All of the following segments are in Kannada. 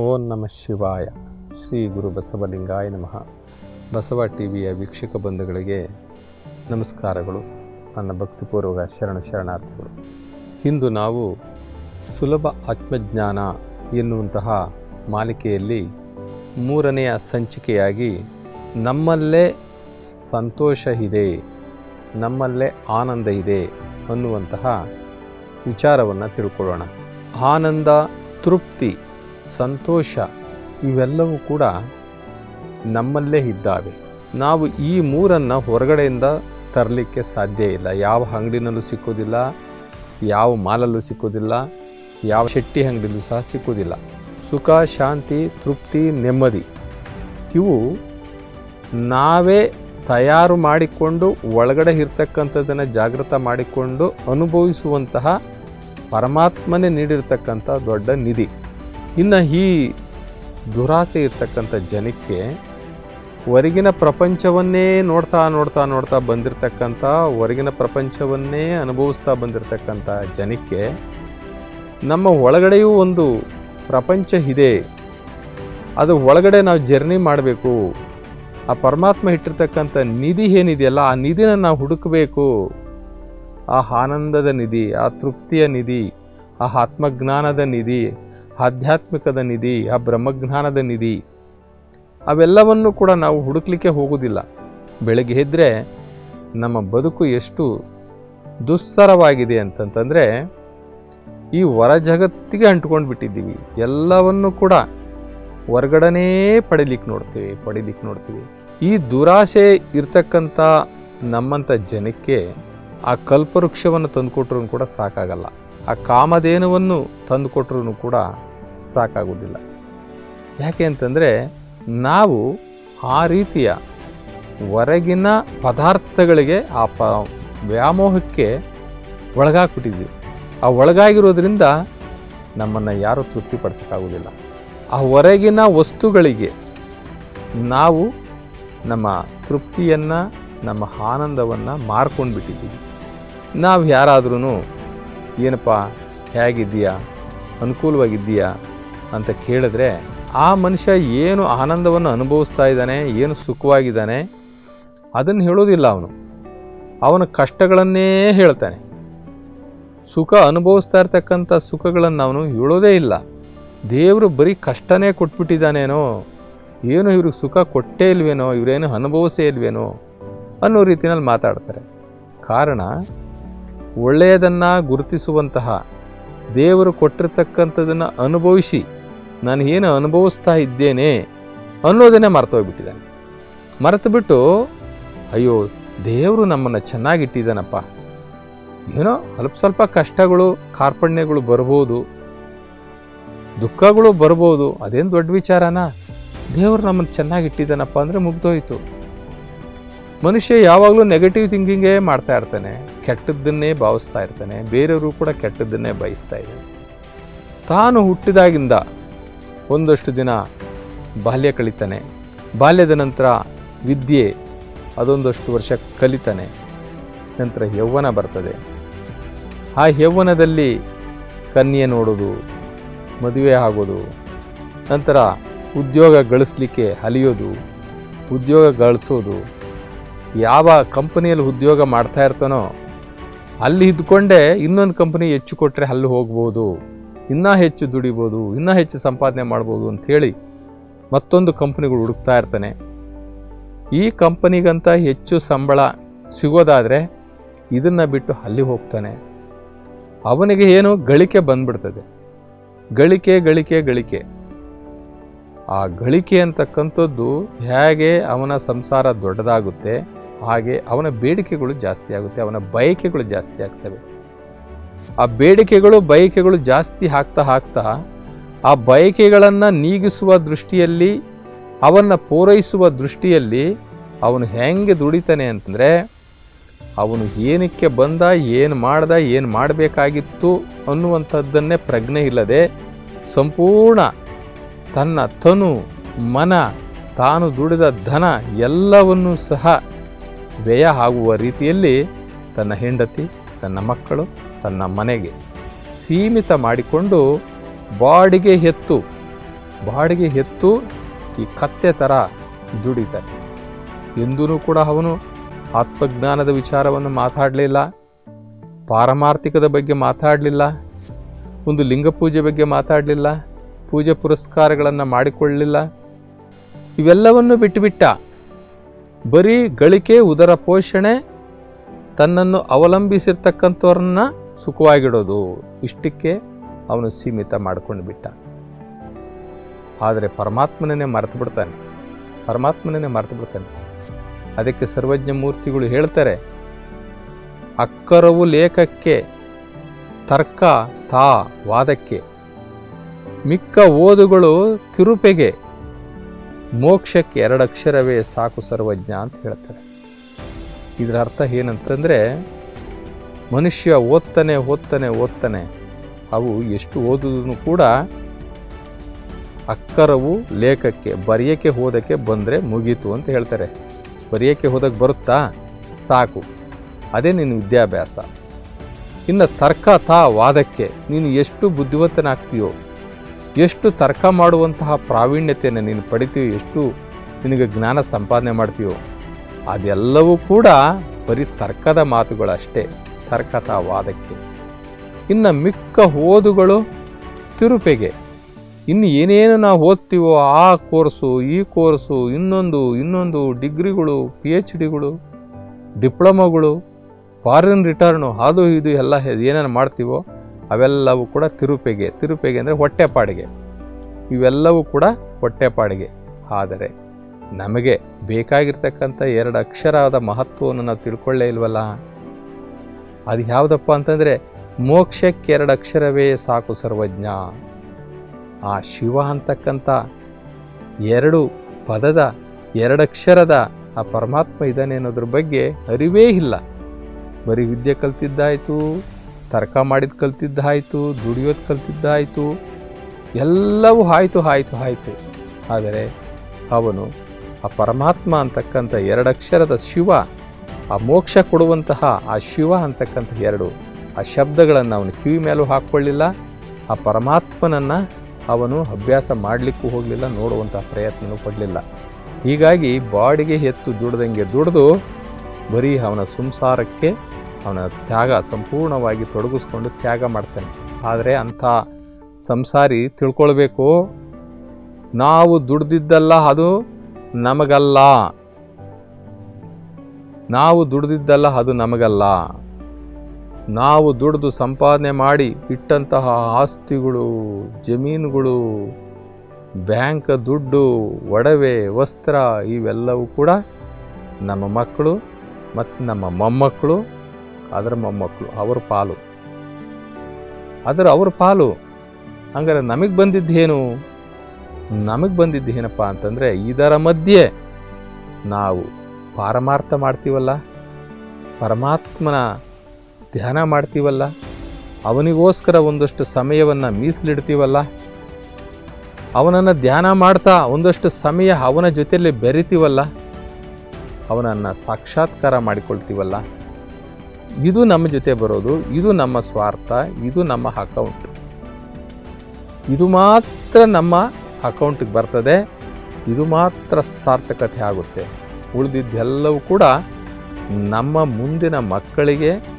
ಓಂ ನಮಃ ಶಿವಾಯ. ಶ್ರೀ ಗುರು ಬಸವಲಿಂಗಾಯ ನಮಃ. ಬಸವ ಟಿ ವಿಯ ವೀಕ್ಷಕ ಬಂಧುಗಳಿಗೆ ನಮಸ್ಕಾರಗಳು. ನನ್ನ ಭಕ್ತಿಪೂರ್ವಕ ಶರಣ ಶರಣಾರ್ಥಿಗಳು. ಇಂದು ನಾವು ಸುಲಭ ಆತ್ಮಜ್ಞಾನ ಎನ್ನುವಂತಹ ಮಾಲಿಕೆಯಲ್ಲಿ ಮೂರನೆಯ ಸಂಚಿಕೆಯಾಗಿ ನಮ್ಮಲ್ಲೇ ಸಂತೋಷ ಇದೆ, ನಮ್ಮಲ್ಲೇ ಆನಂದ ಇದೆ ಅನ್ನುವಂತಹ ವಿಚಾರವನ್ನು ತಿಳ್ಕೊಳ್ಳೋಣ. ಆನಂದ, ತೃಪ್ತಿ ಸಂತೋಷ ಇವೆಲ್ಲವೂ ಕೂಡ ನಮ್ಮಲ್ಲೇ ಇದ್ದಾವೆ. ನಾವು ಈ ಮೂರನ್ನು ಹೊರಗಡೆಯಿಂದ ತರಲಿಕ್ಕೆ ಸಾಧ್ಯ ಇಲ್ಲ. ಯಾವ ಅಂಗಡಿನಲ್ಲೂ ಸಿಕ್ಕೋದಿಲ್ಲ, ಯಾವ ಮಾಲಲ್ಲೂ ಸಿಕ್ಕೋದಿಲ್ಲ, ಯಾವ ಶೆಟ್ಟಿ ಅಂಗಡಿಯಲ್ಲೂ ಸಹ ಸಿಕ್ಕೋದಿಲ್ಲ. ಸುಖ, ಶಾಂತಿ, ತೃಪ್ತಿ, ನೆಮ್ಮದಿ ಇವು ನಾವೇ ತಯಾರು ಮಾಡಿಕೊಂಡು ಒಳಗಡೆ ಇರ್ತಕ್ಕಂಥದ್ದನ್ನು ಜಾಗೃತ ಮಾಡಿಕೊಂಡು ಅನುಭವಿಸುವಂತಹ ಪರಮಾತ್ಮನೇ ನೀಡಿರ್ತಕ್ಕಂಥ ದೊಡ್ಡ ನಿಧಿ. ಇನ್ನು ಈ ದುರಾಸೆ ಇರ್ತಕ್ಕಂಥ ಜನಕ್ಕೆ ಹೊರಗಿನ ಪ್ರಪಂಚವನ್ನೇ ನೋಡ್ತಾ ನೋಡ್ತಾ ನೋಡ್ತಾ ಬಂದಿರತಕ್ಕಂಥ, ಹೊರಗಿನ ಪ್ರಪಂಚವನ್ನೇ ಅನುಭವಿಸ್ತಾ ಬಂದಿರತಕ್ಕಂಥ ಜನಕ್ಕೆ ನಮ್ಮ ಒಳಗಡೆಯೂ ಒಂದು ಪ್ರಪಂಚ ಇದೆ. ಅದು ಒಳಗಡೆ ನಾವು ಜರ್ನಿ ಮಾಡಬೇಕು. ಆ ಪರಮಾತ್ಮ ಇಟ್ಟಿರ್ತಕ್ಕಂಥ ನಿಧಿ ಏನಿದೆಯಲ್ಲ, ಆ ನಿಧಿನ ನಾವು ಹುಡುಕಬೇಕು. ಆ ಆನಂದದ ನಿಧಿ, ಆ ತೃಪ್ತಿಯ ನಿಧಿ, ಆ ಆತ್ಮಜ್ಞಾನದ ನಿಧಿ ಆಧ್ಯಾತ್ಮಿಕದ ನಿಧಿ, ಆ ಬ್ರಹ್ಮಜ್ಞಾನದ ನಿಧಿ, ಅವೆಲ್ಲವನ್ನು ಕೂಡ ನಾವು ಹುಡುಕ್ಲಿಕ್ಕೆ ಹೋಗೋದಿಲ್ಲ. ಬೆಳಗ್ಗೆ ಎದ್ದರೆ ನಮ್ಮ ಬದುಕು ಎಷ್ಟು ದುಸ್ಸರವಾಗಿದೆ ಅಂತಂತಂದರೆ, ಈ ಹೊರ ಜಗತ್ತಿಗೆ ಅಂಟ್ಕೊಂಡು ಬಿಟ್ಟಿದ್ದೀವಿ. ಎಲ್ಲವನ್ನು ಕೂಡ ಹೊರಗಡನೇ ಪಡಿಲಿಕ್ಕೆ ನೋಡ್ತೀವಿ ಪಡಿಲಿಕ್ಕೆ ನೋಡ್ತೀವಿ. ಈ ದುರಾಶೆ ಇರ್ತಕ್ಕಂಥ ನಮ್ಮಂಥ ಜನಕ್ಕೆ ಆ ಕಲ್ಪವೃಕ್ಷವನ್ನು ತಂದುಕೊಟ್ರೂ ಕೂಡ ಸಾಕಾಗಲ್ಲ. ಆ ಕಾಮಧೇನುವನ್ನು ತಂದುಕೊಟ್ರೂ ಕೂಡ ಸಾಕಾಗೋದಿಲ್ಲ ಯಾಕೆ ಅಂತಂದರೆ ನಾವು ಆ ರೀತಿಯ ಹೊರಗಿನ ಪದಾರ್ಥಗಳಿಗೆ ಆ ಪ ವ್ಯಾಮೋಹಕ್ಕೆ ಒಳಗಾಗ್ಬಿಟ್ಟಿದ್ದೀವಿ. ಆ ಒಳಗಾಗಿರೋದ್ರಿಂದ ನಮ್ಮನ್ನು ಯಾರೂ ತೃಪ್ತಿಪಡಿಸೋಕ್ಕಾಗೋದಿಲ್ಲ ಆ ಹೊರಗಿನ ವಸ್ತುಗಳಿಗೆ ನಾವು ನಮ್ಮ ತೃಪ್ತಿಯನ್ನು, ನಮ್ಮ ಆನಂದವನ್ನು ಮಾರ್ಕೊಂಡು ಬಿಟ್ಟಿದ್ದೀವಿ ನಾವು ಯಾರಾದ್ರೂ ಏನಪ್ಪ, ಹೇಗಿದ್ದೀಯಾ, ಅನುಕೂಲವಾಗಿದ್ದೀಯಾ ಅಂತ ಕೇಳಿದ್ರೆ, ಆ ಮನುಷ್ಯ ಏನು ಆನಂದವನ್ನು ಅನುಭವಿಸ್ತಾ ಇದ್ದಾನೆ, ಏನು ಸುಖವಾಗಿದ್ದಾನೆ, ಅದನ್ನು ಹೇಳೋದಿಲ್ಲ ಅವನು. ಅವನ ಕಷ್ಟಗಳನ್ನೇ ಹೇಳ್ತಾನೆ. ಸುಖ ಅನುಭವಿಸ್ತಾ ಇರ್ತಕ್ಕಂಥ ಸುಖಗಳನ್ನು ಅವನು ಹೇಳೋದೇ ಇಲ್ಲ. ದೇವರು ಬರೀ ಕಷ್ಟನೇ ಕೊಟ್ಬಿಟ್ಟಿದ್ದಾನೇನೋ, ಏನು ಇವ್ರಿಗೆ ಸುಖ ಕೊಟ್ಟೇ ಇಲ್ವೇನೋ, ಇವರೇನು ಅನುಭವಿಸೇ ಇಲ್ವೇನೋ ಅನ್ನೋ ರೀತಿಯಲ್ಲಿ ಮಾತಾಡ್ತಾರೆ. ಕಾರಣ, ಒಳ್ಳೆಯದನ್ನು ಗುರುತಿಸುವಂತಹ ದೇವರು ಕೊಟ್ಟಿರ್ತಕ್ಕಂಥದನ್ನು ಅನುಭವಿಸಿ ನಾನು ಏನು ಅನುಭವಿಸ್ತಾ ಇದ್ದೇನೆ ಅನ್ನೋದನ್ನೇ ಮರ್ತೋಗ್ಬಿಟ್ಟಿದ್ದಾನೆ. ಮರೆತು ಬಿಟ್ಟು ಅಯ್ಯೋ, ದೇವರು ನಮ್ಮನ್ನು ಚೆನ್ನಾಗಿಟ್ಟಿದ್ದಾನಪ್ಪ. ಏನೋ ಅಲ್ಪ ಸ್ವಲ್ಪ ಕಷ್ಟಗಳು, ಕಾರ್ಪಣ್ಯಗಳು ಬರ್ಬೋದು. ದುಃಖಗಳು ಬರ್ಬೋದು. ಅದೇನು ದೊಡ್ಡ ವಿಚಾರನಾ? ದೇವರು ನಮ್ಮನ್ನು ಚೆನ್ನಾಗಿಟ್ಟಿದ್ದಾನಪ್ಪ ಅಂದರೆ ಮುಗ್ದೋಯ್ತು. ಮನುಷ್ಯ ಯಾವಾಗಲೂ ನೆಗೆಟಿವ್ ಥಿಂಕಿಂಗೇ ಮಾಡ್ತಾ ಇರ್ತಾನೆ. ಕೆಟ್ಟದ್ದನ್ನೇ ಭಾವಿಸ್ತಾ ಇರ್ತಾನೆ. ಬೇರೆಯವರು ಕೂಡ ಕೆಟ್ಟದ್ದನ್ನೇ ಬಯಸ್ತಾ ಇದ್ದಾನೆ ತಾನು ಹುಟ್ಟಿದಾಗಿಂದ ಒಂದಷ್ಟು ದಿನ ಬಾಲ್ಯ ಕಳೀತಾನೆ. ಬಾಲ್ಯದ ನಂತರ ವಿದ್ಯೆ ಅದೊಂದಷ್ಟು ವರ್ಷ ಕಲಿತಾನೆ. ನಂತರ ಯೌವನ ಬರ್ತದೆ. ಆ ಯೌವನದಲ್ಲಿ ಕನ್ಯೆ ನೋಡೋದು, ಮದುವೆ ಆಗೋದು, ನಂತರ ಉದ್ಯೋಗ ಗಳಿಸ್ಲಿಕ್ಕೆ ಅಲಿಯೋದು, ಉದ್ಯೋಗ ಗಳಿಸೋದು, ಯಾವ ಕಂಪನಿಯಲ್ಲಿ ಉದ್ಯೋಗ ಮಾಡ್ತಾ ಇರ್ತಾನೋ ಅಲ್ಲಿ ಇದ್ಕೊಂಡೇ ಇನ್ನೊಂದು ಕಂಪನಿ ಹೆಚ್ಚು ಕೊಟ್ಟರೆ ಅಲ್ಲಿ ಹೋಗ್ಬೋದು. ಇನ್ನೂ ಹೆಚ್ಚು ದುಡಿಬೋದು, ಇನ್ನೂ ಹೆಚ್ಚು ಸಂಪಾದನೆ ಮಾಡ್ಬೋದು ಅಂಥೇಳಿ ಮತ್ತೊಂದು ಕಂಪ್ನಿಗಳು ಹುಡುಕ್ತಾ ಇರ್ತಾನೆ. ಈ ಕಂಪನಿಗಂತ ಹೆಚ್ಚು ಸಂಬಳ ಸಿಗೋದಾದರೆ ಇದನ್ನು ಬಿಟ್ಟು ಅಲ್ಲಿ ಹೋಗ್ತಾನೆ. ಅವನಿಗೆ ಏನು ಗಳಿಕೆ ಬಂದ್ಬಿಡ್ತದೆ. ಗಳಿಕೆ ಗಳಿಕೆ ಗಳಿಕೆ. ಆ ಗಳಿಕೆ ಅಂತಕ್ಕಂಥದ್ದು ಹೇಗೆ ಅವನ ಸಂಸಾರ ದೊಡ್ಡದಾಗುತ್ತೆ, ಹಾಗೆ ಅವನ ಬೇಡಿಕೆಗಳು ಜಾಸ್ತಿ ಆಗುತ್ತೆ, ಅವನ ಬಯಕೆಗಳು ಜಾಸ್ತಿ ಆಗ್ತವೆ. ಆ ಬೇಡಿಕೆಗಳು, ಬಯಕೆಗಳು ಜಾಸ್ತಿ ಹಾಕ್ತಾ ಹಾಕ್ತಾ ಆ ಬಯಕೆಗಳನ್ನು ನೀಗಿಸುವ ದೃಷ್ಟಿಯಲ್ಲಿ, ಅವನ್ನು ಪೂರೈಸುವ ದೃಷ್ಟಿಯಲ್ಲಿ ಅವನು ಹೆಂಗೆ ದುಡಿತಾನೆ ಅಂತಂದರೆ, ಅವನು ಏನಕ್ಕೆ ಬಂದ, ಏನು ಮಾಡ್ದ, ಏನು ಮಾಡಬೇಕಾಗಿತ್ತು ಅನ್ನುವಂಥದ್ದನ್ನೇ ಪ್ರಜ್ಞೆ ಇಲ್ಲದೆ ಸಂಪೂರ್ಣ ತನ್ನ ತನು, ಮನ, ತಾನು ದುಡಿದ ಧನ ಎಲ್ಲವನ್ನೂ ಸಹ ವ್ಯಯ ಆಗುವ ರೀತಿಯಲ್ಲಿ ತನ್ನ ಹೆಂಡತಿ, ತನ್ನ ಮಕ್ಕಳು ತನ್ನ ಮನೆಗೆ ಸೀಮಿತ ಮಾಡಿಕೊಂಡು ಬಾಡಿಗೆ ಹೆತ್ತು ಬಾಡಿಗೆ ಹೆತ್ತು ಈ ಕತ್ತೆ ಥರ ದುಡಿತಾನೆ. ಎಂದೂ ಕೂಡ ಅವನು ಆತ್ಮಜ್ಞಾನದ ವಿಚಾರವನ್ನು ಮಾತಾಡಲಿಲ್ಲ, ಪಾರಮಾರ್ಥಿಕದ ಬಗ್ಗೆ ಮಾತಾಡಲಿಲ್ಲ, ಒಂದು ಲಿಂಗ ಪೂಜೆ ಬಗ್ಗೆ ಮಾತಾಡಲಿಲ್ಲ, ಪೂಜೆ ಪುರಸ್ಕಾರಗಳನ್ನು ಮಾಡಿಕೊಳ್ಳಲಿಲ್ಲ. ಇವೆಲ್ಲವನ್ನು ಬಿಟ್ಟುಬಿಟ್ಟ ಬರೀ ಗಳಿಕೆ, ಉದರ ಪೋಷಣೆ, ತನ್ನನ್ನು ಅವಲಂಬಿಸಿರ್ತಕ್ಕಂಥವ್ರನ್ನ ಸುಖವಾಗಿಡೋದು ಇಷ್ಟಕ್ಕೆ ಅವನು ಸೀಮಿತ ಮಾಡ್ಕೊಂಡು ಬಿಟ್ಟ. ಆದರೆ ಪರಮಾತ್ಮನೇ ಮರೆತು ಬಿಡ್ತಾನೆ. ಪರಮಾತ್ಮನೇ ಮರೆತು ಬಿಡ್ತಾನೆ. ಅದಕ್ಕೆ ಸರ್ವಜ್ಞ ಮೂರ್ತಿಗಳು ಹೇಳ್ತಾರೆ, ಅಕ್ಕರವು ಲೇಖಕ್ಕೆ, ತರ್ಕ ತಾ ವಾದಕ್ಕೆ, ಮಿಕ್ಕ ಓದುಗಳು ತಿರುಪೆಗೆ, ಮೋಕ್ಷಕ್ಕೆ ಎರಡಕ್ಷರವೇ ಸಾಕು ಸರ್ವಜ್ಞ ಅಂತ ಹೇಳ್ತಾರೆ. ಇದರ ಅರ್ಥ ಏನಂತಂದರೆ ಮನುಷ್ಯ ಓದ್ತಾನೆ ಓದ್ತಾನೆ ಓದ್ತಾನೆ. ಅವು ಎಷ್ಟು ಓದಿದ್ರು ಕೂಡ ಅಕ್ಕರವು ಲೇಖಕ್ಕೆ, ಬರೆಯೋಕ್ಕೆ ಹೋದಕ್ಕೆ ಬಂದರೆ ಮುಗೀತು ಅಂತ ಹೇಳ್ತಾರೆ. ಬರೆಯೋಕ್ಕೆ ಹೋದಕ್ಕೆ ಬರುತ್ತಾ? ಸಾಕು. ಅದೇ ನಿನ್ನ ವಿದ್ಯಾಭ್ಯಾಸ. ಇನ್ನು ತರ್ಕ ತಾ ವಾದಕ್ಕೆ ನೀನು ಎಷ್ಟು ಬುದ್ಧಿವಂತನಾಗ್ತೀಯೋ, ಎಷ್ಟು ತರ್ಕ ಮಾಡುವಂತಹ ಪ್ರಾವೀಣ್ಯತೆಯನ್ನು ನೀನು ಪಡಿತೀಯೋ, ಎಷ್ಟು ನಿನಗೆ ಜ್ಞಾನ ಸಂಪಾದನೆ ಮಾಡ್ತೀಯೋ, ಅದೆಲ್ಲವೂ ಕೂಡ ಬರೀ ತರ್ಕದ ಮಾತುಗಳಷ್ಟೇ. ತರ್ಕ ತಾ ವಾದಕ್ಕೆ ಇನ್ನು ಮಿಕ್ಕ ಓದುಗಳು ತಿರುಪೆಗೆ. ಇನ್ನು ಏನೇನು ನಾವು ಓದ್ತೀವೋ ಆ ಕೋರ್ಸು, ಈ ಕೋರ್ಸು, ಇನ್ನೊಂದು ಇನ್ನೊಂದು ಡಿಗ್ರಿಗಳು ಪಿ ಎಚ್ ಡಿಗಳು ಡಿಪ್ಲೊಮೊಗಳು, ಫಾರಿನ್ ರಿಟರ್ನು, ಅದು, ಇದು, ಎಲ್ಲ ಏನೇನು ಮಾಡ್ತೀವೋ ಅವೆಲ್ಲವೂ ಕೂಡ ತಿರುಪೆಗೆ. ತಿರುಪೆಗೆ ಅಂದರೆ ಹೊಟ್ಟೆಪಾಡಿಗೆ. ಇವೆಲ್ಲವೂ ಕೂಡ ಹೊಟ್ಟೆಪಾಡಿಗೆ. ಆದರೆ ನಮಗೆ ಬೇಕಾಗಿರ್ತಕ್ಕಂಥ ಎರಡು ಅಕ್ಷರದ ಮಹತ್ವವನ್ನು ನಾವು ತಿಳ್ಕೊಳ್ಳೇ ಇಲ್ವಲ್ಲ? ಅದು ಯಾವುದಪ್ಪ ಅಂತಂದರೆ ಮೋಕ್ಷಕ್ಕೆ ಎರಡು ಅಕ್ಷರವೇ ಸಾಕು ಸರ್ವಜ್ಞ. ಆ ಶಿವ ಅಂತಕ್ಕಂಥ ಎರಡು ಪದದ ಎರಡಕ್ಷರದ ಆ ಪರಮಾತ್ಮ ಇದ್ದಾನೆ ಅನ್ನೋದ್ರ ಬಗ್ಗೆ ಅರಿವೇ ಇಲ್ಲ. ಬರೀ ವಿದ್ಯೆ ಕಲ್ತಿದ್ದಾಯಿತು, ತರ್ಕ ಮಾಡಿದ ಕಲ್ತಿದ್ದಾಯಿತು, ದುಡಿಯೋದು ಕಲ್ತಿದ್ದಾಯಿತು, ಎಲ್ಲವೂ ಆಯಿತು ಆಯಿತು ಆಯಿತು. ಆದರೆ ಅವನು ಆ ಪರಮಾತ್ಮ ಅಂತಕ್ಕಂಥ ಎರಡಕ್ಷರದ ಶಿವ ಆ ಮೋಕ್ಷ ಕೊಡುವಂತಹ ಆ ಶಿವ ಅಂತಕ್ಕಂಥ ಎರಡು ಆ ಶಬ್ದಗಳನ್ನು ಅವನು ಕಿವಿ ಮೇಲೂ ಹಾಕ್ಕೊಳ್ಳಿಲ್ಲ, ಆ ಪರಮಾತ್ಮನನ್ನು ಅವನು ಅಭ್ಯಾಸ ಮಾಡಲಿಕ್ಕೂ ಹೋಗಲಿಲ್ಲ, ನೋಡುವಂತಹ ಪ್ರಯತ್ನವೂ ಪಡಲಿಲ್ಲ. ಹೀಗಾಗಿ ಬಾಡಿಗೆ ಎತ್ತು ದುಡ್ದಂಗೆ ದುಡಿದು ಬರೀ ಅವನ ಸಂಸಾರಕ್ಕೆ ಅವನ ತ್ಯಾಗ ಸಂಪೂರ್ಣವಾಗಿ ತೊಡಗಿಸ್ಕೊಂಡು ತ್ಯಾಗ ಮಾಡ್ತಾನೆ. ಆದರೆ ಅಂಥ ಸಂಸಾರಿ ತಿಳ್ಕೊಳ್ಬೇಕು, ನಾವು ದುಡ್ದಿದ್ದಲ್ಲ ಅದು ನಮಗಲ್ಲ. ನಾವು ದುಡಿದಿದ್ದಲ್ಲ ಅದು ನಮಗಲ್ಲ. ನಾವು ದುಡಿದು ಸಂಪಾದನೆ ಮಾಡಿ ಇಟ್ಟಂತಹ ಆಸ್ತಿಗಳು, ಜಮೀನುಗಳು, ಬ್ಯಾಂಕ್ ದುಡ್ಡು, ಒಡವೆ, ವಸ್ತ್ರ ಇವೆಲ್ಲವೂ ಕೂಡ ನಮ್ಮ ಮಕ್ಕಳು ಮತ್ತು ನಮ್ಮ ಮೊಮ್ಮಕ್ಕಳು, ಅದರ ಮೊಮ್ಮಕ್ಕಳು, ಅವ್ರ ಪಾಲು. ಅದರ ಅವ್ರ ಪಾಲು. ಹಂಗಾರೆ ನಮಗೆ ಬಂದಿದ್ದೇನು? ನಮಗೆ ಬಂದಿದ್ದೇನಪ್ಪ ಅಂತಂದರೆ ಇದರ ಮಧ್ಯೆ ನಾವು ಪಾರಮಾರ್ಥ ಮಾಡ್ತೀವಲ್ಲ? ಪರಮಾತ್ಮನ ಧ್ಯಾನ ಮಾಡ್ತೀವಲ್ಲ? ಅವನಿಗೋಸ್ಕರ ಒಂದಷ್ಟು ಸಮಯವನ್ನು ಮೀಸಲಿಡ್ತೀವಲ್ಲ? ಅವನನ್ನು ಧ್ಯಾನ ಮಾಡ್ತಾ ಒಂದಷ್ಟು ಸಮಯ ಅವನ ಜೊತೆಯಲ್ಲಿ ಬೆರಿತೀವಲ್ಲ? ಅವನನ್ನು ಸಾಕ್ಷಾತ್ಕಾರ ಮಾಡಿಕೊಳ್ತೀವಲ್ಲ? ಇದು ನಮ್ಮ ಜೊತೆ ಬರೋದು, ಇದು ನಮ್ಮ ಸ್ವಾರ್ಥ, ಇದು ನಮ್ಮ ಅಕೌಂಟ್ ಇದು ಮಾತ್ರ ನಮ್ಮ ಅಕೌಂಟಿಗೆ ಬರ್ತದೆ, ಇದು ಮಾತ್ರ ಸಾರ್ಥಕತೆ ಆಗುತ್ತೆ. ಉಳಿದಿದ್ದೆಲ್ಲವೂ ಕೂಡ ನಮ್ಮ ಮುಂದಿನ ಮಕ್ಕಳಿಗೆ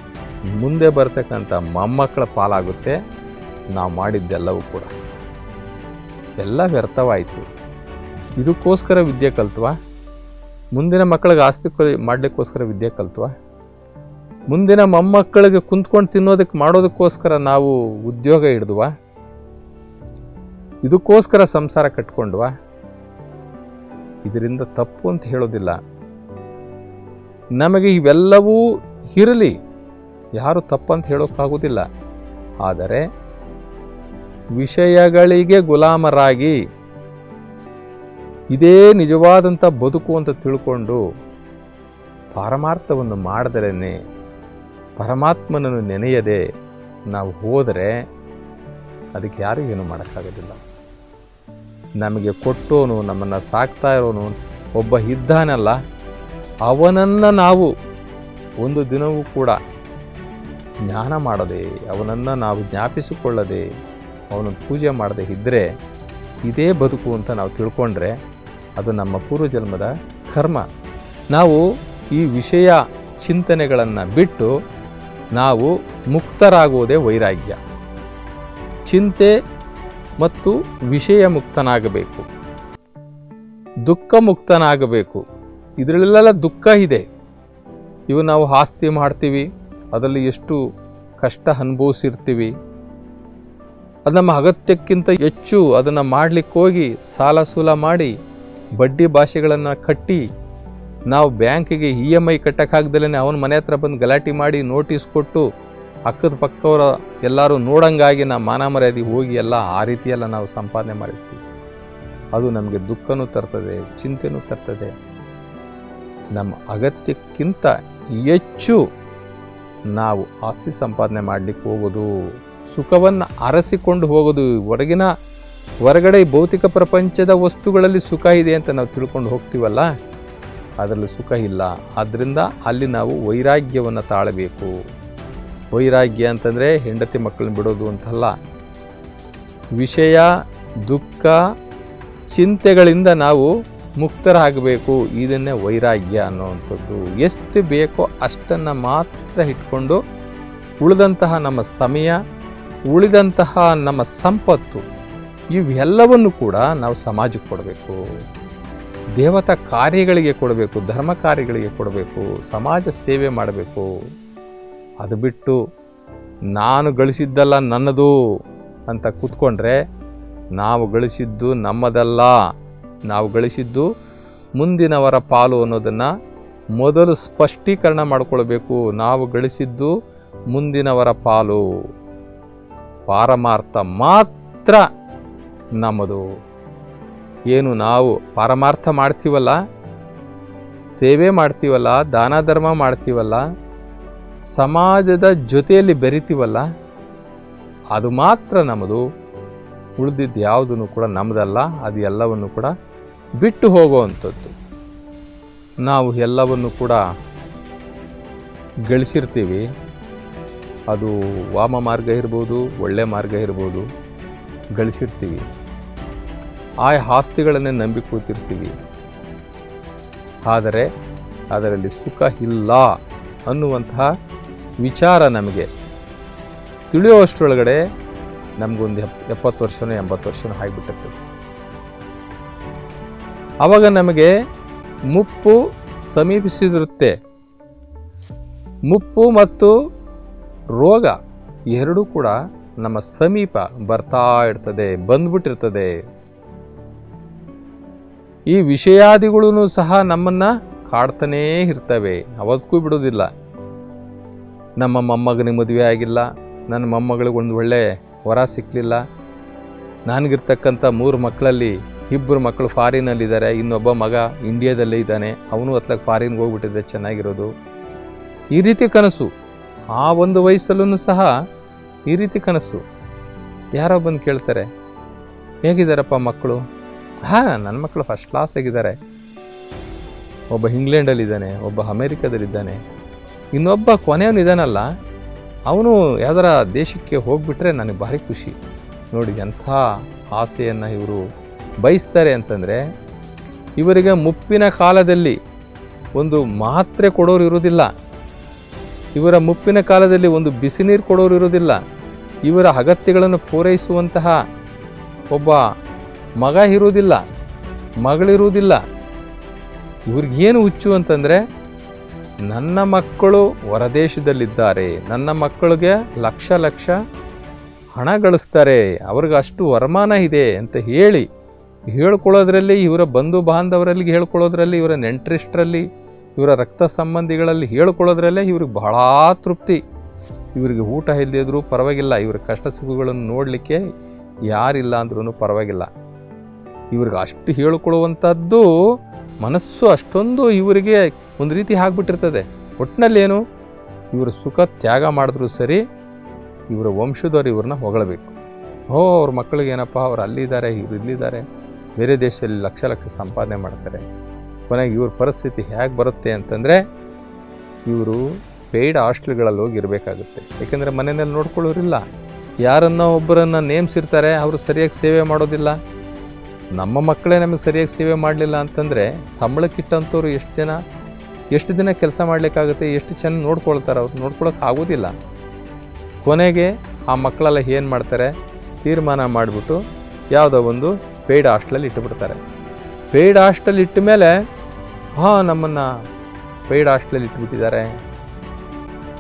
ಮುಂದೆ ಬರ್ತಕ್ಕಂಥ ಮೊಮ್ಮಕ್ಕಳ ಪಾಲಾಗುತ್ತೆ ನಾವು ಮಾಡಿದ್ದೆಲ್ಲವೂ ಕೂಡ. ಎಲ್ಲ ವ್ಯರ್ಥವಾಯಿತು. ಇದಕ್ಕೋಸ್ಕರ ವಿದ್ಯೆ ಕಲ್ತ್ವಾ? ಮುಂದಿನ ಮಕ್ಕಳಿಗೆ ಆಸ್ತಿ ಮಾಡಲಿಕ್ಕೋಸ್ಕರ ವಿದ್ಯೆ ಕಲ್ತ್ವಾ? ಮುಂದಿನ ಮೊಮ್ಮಕ್ಕಳಿಗೆ ಕುಂತ್ಕೊಂಡು ತಿನ್ನೋದಕ್ಕೆ ಮಾಡೋದಕ್ಕೋಸ್ಕರ ನಾವು ಉದ್ಯೋಗ ಹಿಡಿದ್ವಾ? ಇದಕ್ಕೋಸ್ಕರ ಸಂಸಾರ ಕಟ್ಕೊಂಡ್ವಾ? ಇದರಿಂದ ತಪ್ಪು ಅಂತ ಹೇಳೋದಿಲ್ಲ. ನಮಗೆ ಇವೆಲ್ಲವೂ ಇರಲಿ. ಯಾರು ತಪ್ಪಂತ ಹೇಳೋಕ್ಕಾಗೋದಿಲ್ಲ. ಆದರೆ ವಿಷಯಗಳಿಗೆ ಗುಲಾಮರಾಗಿ ಇದೇ ನಿಜವಾದಂಥ ಬದುಕು ಅಂತ ತಿಳ್ಕೊಂಡು ಪರಮಾರ್ಥವನ್ನು ಮಾಡಿದ್ರೇ ಪರಮಾತ್ಮನನ್ನು ನೆನೆಯದೆ ನಾವು ಹೋದರೆ ಅದಕ್ಕೆ ಯಾರಿಗೇನು ಮಾಡೋಕ್ಕಾಗೋದಿಲ್ಲ. ನಮಗೆ ಕೊಟ್ಟೋನು, ನಮ್ಮನ್ನು ಸಾಕ್ತಾ ಇರೋನು, ಒಬ್ಬ ಇದ್ದಾನಲ್ಲ, ಅವನನ್ನು ನಾವು ಒಂದು ದಿನವೂ ಕೂಡ ಜ್ಞಾನ ಮಾಡದೆ, ಅವನನ್ನು ನಾವು ಜ್ಞಾಪಿಸಿಕೊಳ್ಳದೆ ಅವನನ್ನು ಪೂಜೆ ಮಾಡದೆ ಇದ್ದರೆ ಇದೇ ಬದುಕು ಅಂತ ನಾವು ತಿಳ್ಕೊಂಡ್ರೆ ಅದು ನಮ್ಮ ಪೂರ್ವಜನ್ಮದ ಕರ್ಮ. ನಾವು ಈ ವಿಷಯ ಚಿಂತನೆಗಳನ್ನು ಬಿಟ್ಟು ನಾವು ಮುಕ್ತರಾಗುವುದೇ ವೈರಾಗ್ಯ. ಚಿಂತೆ ಮತ್ತು ವಿಷಯ ಮುಕ್ತನಾಗಬೇಕು ದುಃಖ ಮುಕ್ತನಾಗಬೇಕು ಇದರಲ್ಲೆಲ್ಲ ದುಃಖ ಇದೆ. ಇವು ನಾವು ಆಸ್ತಿ ಮಾಡ್ತೀವಿ, ಅದರಲ್ಲಿ ಎಷ್ಟು ಕಷ್ಟ ಅನುಭವಿಸಿರ್ತೀವಿ. ಅದು ನಮ್ಮ ಅಗತ್ಯಕ್ಕಿಂತ ಹೆಚ್ಚು ಅದನ್ನು ಮಾಡಲಿಕ್ಕೆ ಹೋಗಿ ಸಾಲ ಸೂಲ ಮಾಡಿ ಬಡ್ಡಿ ಭಾಷೆಗಳನ್ನು ಕಟ್ಟಿ ನಾವು ಬ್ಯಾಂಕಿಗೆ ಇ ಎಂ ಐ ಕಟ್ಟಕ್ಕಾಗ್ದಲೇ ಅವನ ಮನೆ ಹತ್ರ ಬಂದು ಗಲಾಟೆ ಮಾಡಿ ನೋಟಿಸ್ ಕೊಟ್ಟು ಅಕ್ಕದ ಪಕ್ಕವರ ಎಲ್ಲರೂ ನೋಡಂಗಾಗಿ ನಾವು ಮಾನ ಮರ್ಯಾದೆ ಹೋಗಿ ಎಲ್ಲ ಆ ರೀತಿಯೆಲ್ಲ ನಾವು ಸಂಪಾದನೆ ಮಾಡಿರ್ತೀವಿ. ಅದು ನಮಗೆ ದುಃಖನೂ ತರ್ತದೆ, ಚಿಂತೆನೂ ತರ್ತದೆ. ನಮ್ಮ ಅಗತ್ಯಕ್ಕಿಂತ ಹೆಚ್ಚು ನಾವು ಆಸ್ತಿ ಸಂಪಾದನೆ ಮಾಡಲಿಕ್ಕೆ ಹೋಗೋದು, ಸುಖವನ್ನು ಅರಸಿಕೊಂಡು ಹೋಗೋದು, ಹೊರಗಿನ ಹೊರಗಡೆ ಭೌತಿಕ ಪ್ರಪಂಚದ ವಸ್ತುಗಳಲ್ಲಿ ಸುಖ ಇದೆ ಅಂತ ನಾವು ತಿಳ್ಕೊಂಡು ಹೋಗ್ತೀವಲ್ಲ, ಅದರಲ್ಲಿ ಸುಖ ಇಲ್ಲ. ಆದ್ದರಿಂದ ಅಲ್ಲಿ ನಾವು ವೈರಾಗ್ಯವನ್ನು ತಾಳಬೇಕು. ವೈರಾಗ್ಯ ಅಂತಂದರೆ ಹೆಂಡತಿ ಮಕ್ಕಳನ್ನ ಬಿಡೋದು ಅಂತಲ್ಲ. ವಿಷಯ, ದುಃಖ, ಚಿಂತೆಗಳಿಂದ ನಾವು ಮುಕ್ತರಾಗಬೇಕು. ಇದನ್ನೇ ವೈರಾಗ್ಯ ಅನ್ನೋವಂಥದ್ದು. ಎಷ್ಟು ಬೇಕೋ ಅಷ್ಟನ್ನು ಮಾತ್ರ ಇಟ್ಕೊಂಡು ಉಳಿದಂತಹ ನಮ್ಮ ಸಮಯ, ಉಳಿದಂತಹ ನಮ್ಮ ಸಂಪತ್ತು, ಇವೆಲ್ಲವನ್ನು ಕೂಡ ನಾವು ಸಮಾಜಕ್ಕೆ ಕೊಡಬೇಕು. ದೇವತಾ ಕಾರ್ಯಗಳಿಗೆ ಕೊಡಬೇಕು, ಧರ್ಮ ಕಾರ್ಯಗಳಿಗೆ ಕೊಡಬೇಕು, ಸಮಾಜ ಸೇವೆ ಮಾಡಬೇಕು. ಅದು ಬಿಟ್ಟು ನಾನು ಗಳಿಸಿದ್ದಲ್ಲ ನನ್ನದು ಅಂತ ಕೂತ್ಕೊಂಡ್ರೆ ನಾವು ಗಳಿಸಿದ್ದು ನಮ್ಮದಲ್ಲ. ನಾವು ಗಳಿಸಿದ್ದು ಮುಂದಿನವರ ಪಾಲು ಅನ್ನೋದನ್ನು ಮೊದಲು ಸ್ಪಷ್ಟೀಕರಣ ಮಾಡಿಕೊಳ್ಬೇಕು. ನಾವು ಗಳಿಸಿದ್ದು ಮುಂದಿನವರ ಪಾಲು. ಪಾರಮಾರ್ಥ ಮಾತ್ರ ನಮ್ಮದು. ಏನು ನಾವು ಪಾರಮಾರ್ಥ ಮಾಡ್ತೀವಲ್ಲ? ಸೇವೆ ಮಾಡ್ತೀವಲ್ಲ? ದಾನ ಧರ್ಮ ಮಾಡ್ತೀವಲ್ಲ? ಸಮಾಜದ ಜೊತೆಯಲ್ಲಿ ಬೆರಿತೀವಲ್ಲ, ಅದು ಮಾತ್ರ ನಮ್ಮದು. ಉಳಿದಿದ್ದು ಯಾವುದನ್ನು ಕೂಡ ನಮ್ಮದಲ್ಲ, ಅದು ಎಲ್ಲವನ್ನು ಕೂಡ ಬಿಟ್ಟು ಹೋಗುವಂಥದ್ದು. ನಾವು ಎಲ್ಲವನ್ನು ಕೂಡ ಗಳಿಸಿರ್ತೀವಿ. ಅದು ವಾಮ ಮಾರ್ಗ ಇರ್ಬೋದು, ಒಳ್ಳೆ ಮಾರ್ಗ ಇರ್ಬೋದು, ಗಳಿಸಿರ್ತೀವಿ. ಆ ಆಸ್ತಿಗಳನ್ನೇ ನಂಬಿ ಕೂತಿರ್ತೀವಿ ಆದರೆ ಅದರಲ್ಲಿ ಸುಖ ಇಲ್ಲ. ಅನ್ನುವಂತಹ ವಿಚಾರ ನಮಗೆ ತಿಳಿಯುವಷ್ಟರೊಳಗಡೆ ನಮಗೊಂದು ಎಪ್, ಎಪ್ಪತ್ತು ವರ್ಷನೋ ಎಂಬತ್ತು ವರ್ಷನೂ ಆಗಿಬಿಟ್ಟಿರ್ತದೆ. ಆವಾಗ ನಮಗೆ ಮುಪ್ಪು ಸಮೀಪಿಸಿದಿರುತ್ತೆ. ಮುಪ್ಪು ಮತ್ತು ರೋಗ ಎರಡೂ ಕೂಡ ನಮ್ಮ ಸಮೀಪ ಬರ್ತಾ ಇರ್ತದೆ, ಬಂದ್ಬಿಟ್ಟಿರ್ತದೆ. ಈ ವಿಷಯಾದಿಗಳೂ ಸಹ ನಮ್ಮನ್ನು ಕಾಡ್ತಾನೇ ಇರ್ತವೆ. ಅವತ್ತಕ್ಕೂ ಬಿಡೋದಿಲ್ಲ ನಮ್ಮ ಮೊಮ್ಮಗನಿಗೆ ಮದುವೆ ಆಗಿಲ್ಲ. ನನ್ನ ಮೊಮ್ಮಗಳಿಗೆ ಒಂದು ಒಳ್ಳೆ ವರ ಸಿಕ್ಕಲಿಲ್ಲ ನನಗಿರ್ತಕ್ಕಂಥ ಮೂರು ಮಕ್ಕಳಲ್ಲಿ ಇಬ್ಬರು ಮಕ್ಕಳು ಫಾರಿನಲ್ಲಿದ್ದಾರೆ. ಇನ್ನೊಬ್ಬ ಮಗ ಇಂಡಿಯಾದಲ್ಲೇ ಇದ್ದಾನೆ. ಅವನು ಅತ್ಲಾಗ ಫಾರಿನ್ಗೆ ಹೋಗ್ಬಿಟ್ಟಿದೆ ಚೆನ್ನಾಗಿರೋದು. ಈ ರೀತಿ ಕನಸು. ಆ ಒಂದು ವಯಸ್ಸಲ್ಲೂ ಸಹ ಈ ರೀತಿ ಕನಸು. ಯಾರೋ ಬಂದು ಕೇಳ್ತಾರೆ, ಹೇಗಿದ್ದಾರಪ್ಪ ಮಕ್ಕಳು? ಹಾಂ ನನ್ನ ಮಕ್ಕಳು ಫಸ್ಟ್ ಕ್ಲಾಸ್ ಆಗಿದ್ದಾರೆ. ಒಬ್ಬ ಇಂಗ್ಲೆಂಡಲ್ಲಿದ್ದಾನೆ, ಒಬ್ಬ ಅಮೇರಿಕಾದಲ್ಲಿದ್ದಾನೆ. ಇನ್ನೊಬ್ಬ ಕೊನೆಯವನಿದ್ದಾನಲ್ಲ, ಅವನು ಯಾವ್ದಾರ ದೇಶಕ್ಕೆ ಹೋಗಿಬಿಟ್ರೆ ನನಗೆ ಭಾರಿ ಖುಷಿ. ನೋಡಿ ಎಂಥ ಆಸೆಯನ್ನು ಇವರು ಬಯಸ್ತಾರೆ ಅಂತಂದರೆ, ಇವರಿಗೆ ಮುಪ್ಪಿನ ಕಾಲದಲ್ಲಿ ಒಂದು ಮಾತ್ರೆ ಕೊಡೋರು ಇರೋದಿಲ್ಲ ಇವರ ಮುಪ್ಪಿನ ಕಾಲದಲ್ಲಿ ಒಂದು ಬಿಸಿ ನೀರು ಕೊಡೋರು ಇರೋದಿಲ್ಲ ಇವರ ಅಗತ್ಯಗಳನ್ನು ಪೂರೈಸುವಂತಹ ಒಬ್ಬ ಮಗ ಇರುವುದಿಲ್ಲ, ಮಗಳಿರುವುದಿಲ್ಲ. ಇವ್ರಿಗೇನು ಹುಚ್ಚು ಅಂತಂದರೆ ನನ್ನ ಮಕ್ಕಳು ಹೊರದೇಶದಲ್ಲಿದ್ದಾರೆ. ನನ್ನ ಮಕ್ಕಳಿಗೆ ಲಕ್ಷ ಲಕ್ಷ ಹಣ ಗಳಿಸ್ತಾರೆ. ಅವ್ರಿಗೆ ಅಷ್ಟು ವರಮಾನ ಇದೆ ಅಂತ ಹೇಳಿ ಹೇಳ್ಕೊಳ್ಳೋದ್ರಲ್ಲಿ ಇವರ ಬಂಧು ಬಾಂಧವರಲ್ಲಿ ಹೇಳ್ಕೊಳ್ಳೋದ್ರಲ್ಲಿ, ಇವರ ನೆಂಟ್ರಿಷ್ಟರಲ್ಲಿ, ಇವರ ರಕ್ತ ಸಂಬಂಧಿಗಳಲ್ಲಿ ಹೇಳ್ಕೊಳ್ಳೋದ್ರಲ್ಲೇ ಇವ್ರಿಗೆ ಬಹಳ ತೃಪ್ತಿ. ಇವರಿಗೆ ಊಟ ಇಲ್ಲದಿದ್ರೂ ಪರವಾಗಿಲ್ಲ. ಇವ್ರ ಕಷ್ಟ ಸುಖಗಳನ್ನು ನೋಡಲಿಕ್ಕೆ ಯಾರಿಲ್ಲ ಅಂದ್ರೂ ಪರವಾಗಿಲ್ಲ. ಇವ್ರಿಗೆ ಅಷ್ಟು ಹೇಳ್ಕೊಳ್ಳುವಂಥದ್ದು ಮನಸ್ಸು ಅಷ್ಟೊಂದು ಇವರಿಗೆ ಒಂದು ರೀತಿ ಆಗ್ಬಿಟ್ಟಿರ್ತದೆ. ಒಟ್ಟಿನಲ್ಲೇನು ಇವರು ಸುಖ ತ್ಯಾಗ ಮಾಡಿದ್ರೂ ಸರಿ ಇವರ ವಂಶದವ್ರು ಇವ್ರನ್ನ ಹೊಗಳಬೇಕು. ಓ ಅವ್ರ ಮಕ್ಕಳಿಗೆ ಏನಪ್ಪ? ಅವ್ರು ಅಲ್ಲಿದ್ದಾರೆ, ಇವ್ರು ಇಲ್ಲಿದ್ದಾರೆ. ಬೇರೆ ದೇಶದಲ್ಲಿ ಲಕ್ಷ ಲಕ್ಷ ಸಂಪಾದನೆ ಮಾಡ್ತಾರೆ. ಕೊನೆಗೆ ಇವ್ರ ಪರಿಸ್ಥಿತಿ ಹೇಗೆ ಬರುತ್ತೆ ಅಂತಂದರೆ ಇವರು ಪೇಯ್ಡ್ ಹಾಸ್ಟೆಲ್ಗಳಲ್ಲಿ ಹೋಗಿ ಇರಬೇಕಾಗುತ್ತೆ. ಯಾಕೆಂದರೆ ಮನೆಯಲ್ಲಿ ನೋಡ್ಕೊಳ್ಳೋರಿಲ್ಲ. ಯಾರನ್ನ ಒಬ್ಬರನ್ನು ನೇಮಿಸಿರ್ತಾರೆ, ಅವರು ಸರಿಯಾಗಿ ಸೇವೆ ಮಾಡೋದಿಲ್ಲ. ನಮ್ಮ ಮಕ್ಕಳೇ ನಮಗೆ ಸರಿಯಾಗಿ ಸೇವೆ ಮಾಡಲಿಲ್ಲ ಅಂತಂದರೆ ಸಂಬಳಕ್ಕಿಟ್ಟಂಥವ್ರು ಎಷ್ಟು ಜನ, ಎಷ್ಟು ದಿನ ಕೆಲಸ ಮಾಡಲಿಕ್ಕಾಗುತ್ತೆ, ಎಷ್ಟು ಚೆನ್ನಾಗಿ ನೋಡ್ಕೊಳ್ತಾರೆ, ಅವ್ರು ನೋಡ್ಕೊಳಕ್ಕೆ ಆಗೋದಿಲ್ಲ. ಕೊನೆಗೆ ಆ ಮಕ್ಕಳೆಲ್ಲ ಏನು ಮಾಡ್ತಾರೆ, ತೀರ್ಮಾನ ಮಾಡಿಬಿಟ್ಟು ಯಾವುದೋ ಒಂದು ಪೇಯ್ಡ್ ಹಾಸ್ಟೆಲಲ್ಲಿ ಇಟ್ಟುಬಿಡ್ತಾರೆ. ಪೇಯ್ಡ್ ಹಾಸ್ಟೆಲ್ ಇಟ್ಟ ಮೇಲೆ ಹಾಂ ನಮ್ಮನ್ನು ಪೇಯ್ಡ್ ಹಾಸ್ಟೆಲಲ್ಲಿ ಇಟ್ಬಿಟ್ಟಿದ್ದಾರೆ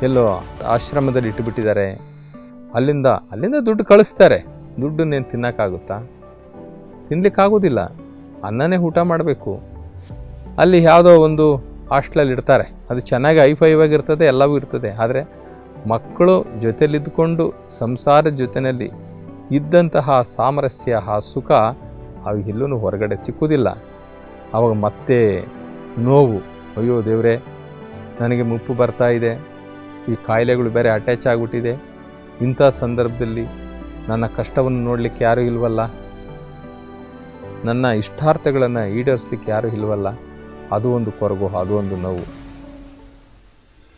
ಎಲ್ಲೋ ಆಶ್ರಮದಲ್ಲಿ ಇಟ್ಟುಬಿಟ್ಟಿದ್ದಾರೆ. ಅಲ್ಲಿಂದ ಅಲ್ಲಿಂದ ದುಡ್ಡು ಕಳಿಸ್ತಾರೆ. ದುಡ್ಡನ್ನೇನು ತಿನ್ನೋಕ್ಕಾಗುತ್ತಾ? ತಿನ್ಲಿಕ್ಕಾಗೋದಿಲ್ಲ. ಅನ್ನನೇ ಊಟ ಮಾಡಬೇಕು. ಅಲ್ಲಿ ಯಾವುದೋ ಒಂದು ಹಾಸ್ಟ್ಲಲ್ಲಿ ಇಡ್ತಾರೆ ಅದು ಚೆನ್ನಾಗಿ ಐಫೈವ್ ಆಗಿರ್ತದೆ, ಎಲ್ಲವೂ ಇರ್ತದೆ. ಆದರೆ ಮಕ್ಕಳು ಜೊತೆಲಿದ್ದುಕೊಂಡು ಸಂಸಾರದ ಜೊತೆಯಲ್ಲಿ ಇದ್ದಂತಹ ಸಾಮರಸ್ಯ, ಆ ಸುಖ ಅವು ಎಲ್ಲೂ ಹೊರಗಡೆ ಸಿಕ್ಕುವುದಿಲ್ಲ ಅವಾಗ ಮತ್ತೆ ನೋವು, ಅಯ್ಯೋ ದೇವರೇ, ನನಗೆ ಮುಪ್ಪು ಬರ್ತಾ ಇದೆ. ಈ ಕಾಯಿಲೆಗಳು ಬೇರೆ ಅಟ್ಯಾಚ್ ಆಗಿಬಿಟ್ಟಿದೆ. ಇಂಥ ಸಂದರ್ಭದಲ್ಲಿ ನನ್ನ ಕಷ್ಟವನ್ನು ನೋಡಲಿಕ್ಕೆ ಯಾರೂ ಇಲ್ವಲ್ಲ? ನನ್ನ ಇಷ್ಟಾರ್ಥಗಳನ್ನು ಈಡೇರಿಸ್ಲಿಕ್ಕೆ ಯಾರೂ ಇಲ್ವಲ್ಲ? ಅದು ಒಂದು ಕೊರಗು, ಅದು ಒಂದು ನೋವು.